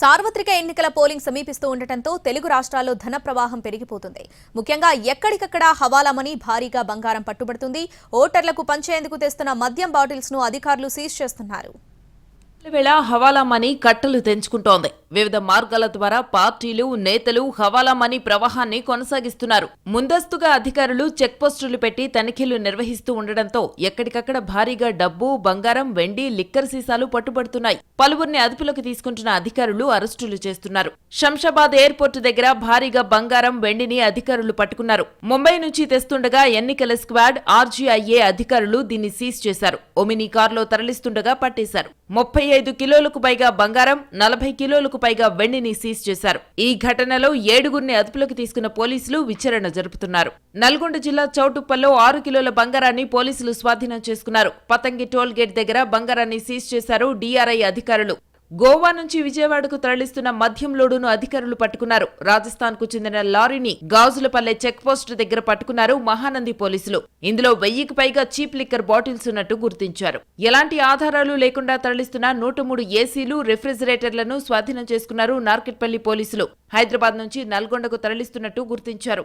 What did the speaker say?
సార్వత్రిక ఎన్నికల పోలింగ్ సమీపిస్తూ ఉండటంతో తెలుగు రాష్ట్రాల్లో ధన ప్రవాహం పెరిగిపోతుంది. ముఖ్యంగా ఎక్కడికక్కడ హవాలామని భారీగా బంగారం పట్టుబడుతుంది. ఓటర్లకు పంచేందుకు తెస్తున్న మద్యం బాటిల్స్ను అధికారులు సీజ్ చేస్తున్నారు. వేళ హవాలా మనీ కట్టలు తెంచుకుంటోంది. వివిధ మార్గాల ద్వారా పార్టీలు నేతలు హవాలా మనీ ప్రవాహాన్ని కొనసాగిస్తున్నారు. ముందస్తుగా అధికారులు చెక్ పోస్టులు పెట్టి తనిఖీలు నిర్వహిస్తూ ఉండడంతో ఎక్కడికక్కడ భారీగా డబ్బు బంగారం వెండి లిక్కర్ సీసాలు పట్టుబడుతున్నాయి. పలువురిని అదుపులోకి తీసుకుంటున్న అధికారులు అరెస్టులు చేస్తున్నారు. శంషాబాద్ ఎయిర్పోర్టు దగ్గర భారీగా బంగారం వెండిని అధికారులు పట్టుకున్నారు. ముంబై నుంచి తెస్తుండగా ఎన్నికల స్క్వాడ్ ఆర్జీఐఏ అధికారులు దీన్ని సీజ్ చేశారు. ఒమినీ కారులో తరలిస్తుండగా పట్టేశారు. ముప్పై ఐదు కిలోలకు పైగా బంగారం నలభై కిలోలకు పైగా వెండిని సీజ్ చేశారు. ఈ ఘటనలో ఏడుగురిని అదుపులోకి తీసుకున్న పోలీసులు విచారణ జరుపుతున్నారు. నల్గొండ జిల్లా చౌటుప్పల్లో ఆరు కిలోల బంగారాన్ని పోలీసులు స్వాధీనం చేసుకున్నారు. పతంగి టోల్ గేట్ దగ్గర బంగారాన్ని సీజ్ చేశారు డిఆర్ఐ అధికారులు. గోవా నుంచి విజయవాడకు తరలిస్తున్న మద్యం లోడును అధికారులు పట్టుకున్నారు. రాజస్థాన్కు చెందిన లారీని గాజులపల్లె చెక్ పోస్ట్ దగ్గర పట్టుకున్నారు మహానంది పోలీసులు. ఇందులో వెయ్యికి పైగా చీప్ లిక్కర్ బాటిల్స్ ఉన్నట్టు గుర్తించారు. ఎలాంటి ఆధారాలు లేకుండా తరలిస్తున్న నూట మూడు ఏసీలు రిఫ్రిజిరేటర్లను స్వాధీనం చేసుకున్నారు నార్కెట్పల్లి పోలీసులు. హైదరాబాద్ నుంచి నల్గొండకు తరలిస్తున్నట్టు గుర్తించారు.